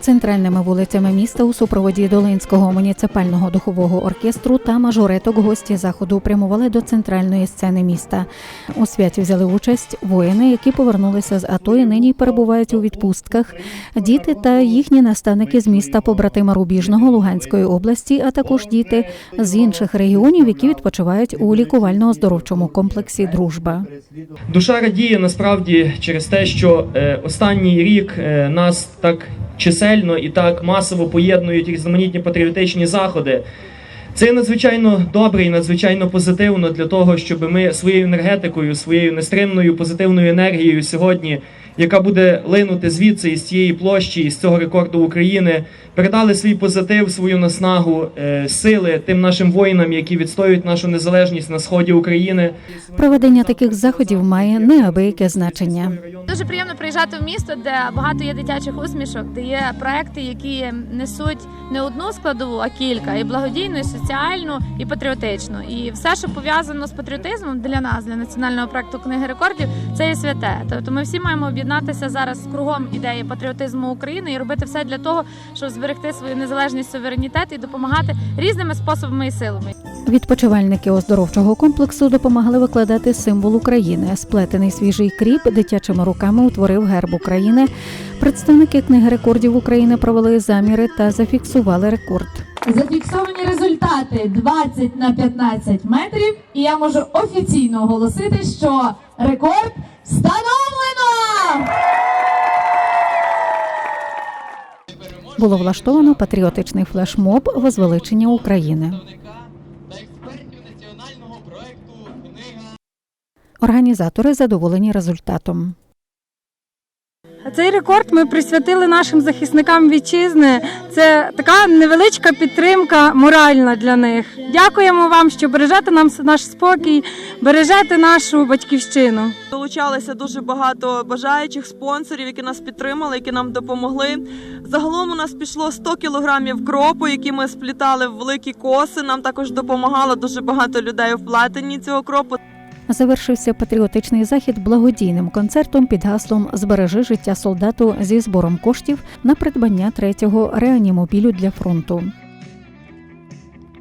Центральними вулицями міста у супроводі Долинського муніципального духового оркестру та мажореток гості заходу прямували до центральної сцени міста. У святі взяли участь воїни, які повернулися з АТО і нині перебувають у відпустках, діти та їхні наставники з міста побратима Рубіжного Луганської області, а також діти з інших регіонів, які відпочивають у лікувально-оздоровчому комплексі Дружба. Душа радіє насправді через те, що е, останній рік е, нас так чисельно і так масово поєднують різноманітні патріотичні заходи. Це надзвичайно добре і надзвичайно позитивно для того, щоб ми своєю енергетикою, своєю нестримною позитивною енергією сьогодні, яка буде линути звідси із цієї площі, із цього рекорду України, передали свій позитив, свою наснагу, е, сили тим нашим воїнам, які відстоюють нашу незалежність на сході України. Проведення таких заходів має неабияке значення. Дуже приємно приїжджати в місто, де багато є дитячих усмішок, де є проекти, які несуть не одну складову, а кілька і благодійну, і соціальну, і патріотичну. І все, що пов'язано з патріотизмом для нас, для національного проекту книги рекордів, це є святе. Тобто ми всі маємо об'єднатися зараз кругом ідеї патріотизму України і робити все для того, щоб зберегти свою незалежність, суверенітет і допомагати різними способами і силами. Відпочивальники оздоровчого комплексу допомагали викладати символ України. Сплетений свіжий кріп дитячими руками утворив герб України. Представники книги рекордів України провели заміри та зафіксували рекорд. Зафіксовані результати 20 на 15 метрів, і я можу офіційно оголосити, що рекорд встановлено! Було влаштовано патріотичний флешмоб возвеличення України. Організатори задоволені результатом. Цей рекорд ми присвятили нашим захисникам вітчизни. Це така невеличка підтримка моральна для них. Дякуємо вам, що бережете нам наш спокій, бережете нашу батьківщину. Долучалися дуже багато бажаючих спонсорів, які нас підтримали, які нам допомогли. Загалом у нас пішло 100 кілограмів кропу, які ми сплітали в великі коси. Нам також допомагало дуже багато людей в плетенні цього кропу. Завершився патріотичний захід благодійним концертом під гаслом Збережи життя солдату зі збором коштів на придбання третього реанімобілю для фронту.